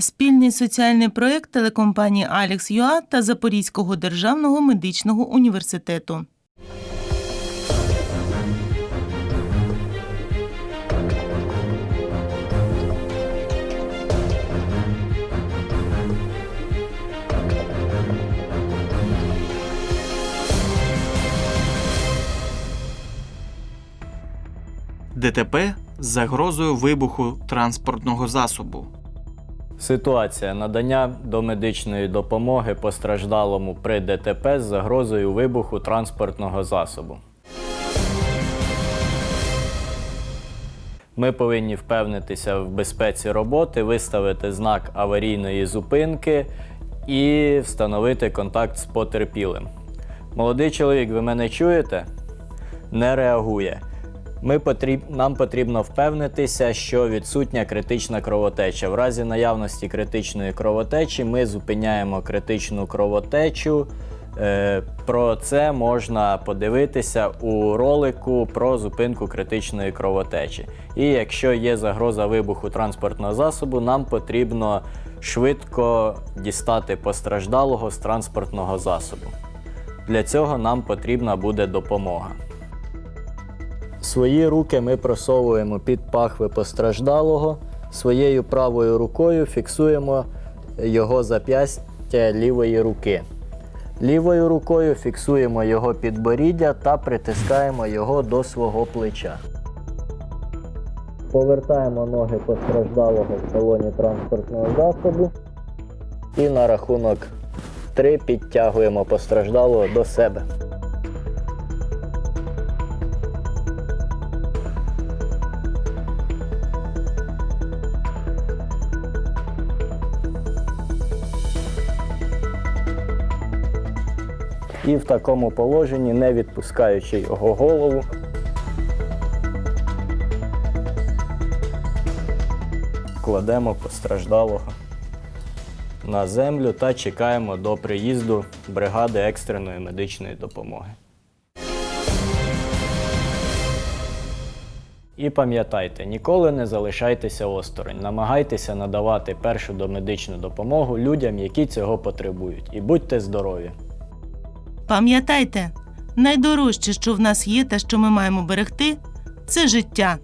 Спільний соціальний проект телекомпанії Алекс ЮА та Запорізького державного медичного університету. ДТП з загрозою вибуху транспортного засобу. Ситуація надання домедичної допомоги постраждалому при ДТП з загрозою вибуху транспортного засобу. Ми повинні впевнитися в безпеці роботи, виставити знак аварійної зупинки і встановити контакт з потерпілим. Молодий чоловік, ви мене чуєте? Не реагує. Ми потріб... Нам потрібно впевнитися, що відсутня критична кровотеча. В разі наявності критичної кровотечі ми зупиняємо критичну кровотечу. Е, Про це можна подивитися у ролику про зупинку критичної кровотечі. І якщо є загроза вибуху транспортного засобу, нам потрібно швидко дістати постраждалого з транспортного засобу. Для цього нам потрібна буде допомога. Свої руки ми просовуємо під пахви постраждалого. Своєю правою рукою фіксуємо його зап'ястя лівої руки. Лівою рукою фіксуємо його підборіддя та притискаємо його до свого плеча. Повертаємо ноги постраждалого в салоні транспортного засобу. І на рахунок 3 підтягуємо постраждалого до себе. І в такому положенні, не відпускаючи його голову, кладемо постраждалого на землю та чекаємо до приїзду бригади екстреної медичної допомоги. І пам'ятайте, ніколи не залишайтеся осторонь. Намагайтеся надавати першу домедичну допомогу людям, які цього потребують. І будьте здорові! Пам'ятайте, найдорожче, що в нас є та що ми маємо берегти, це життя.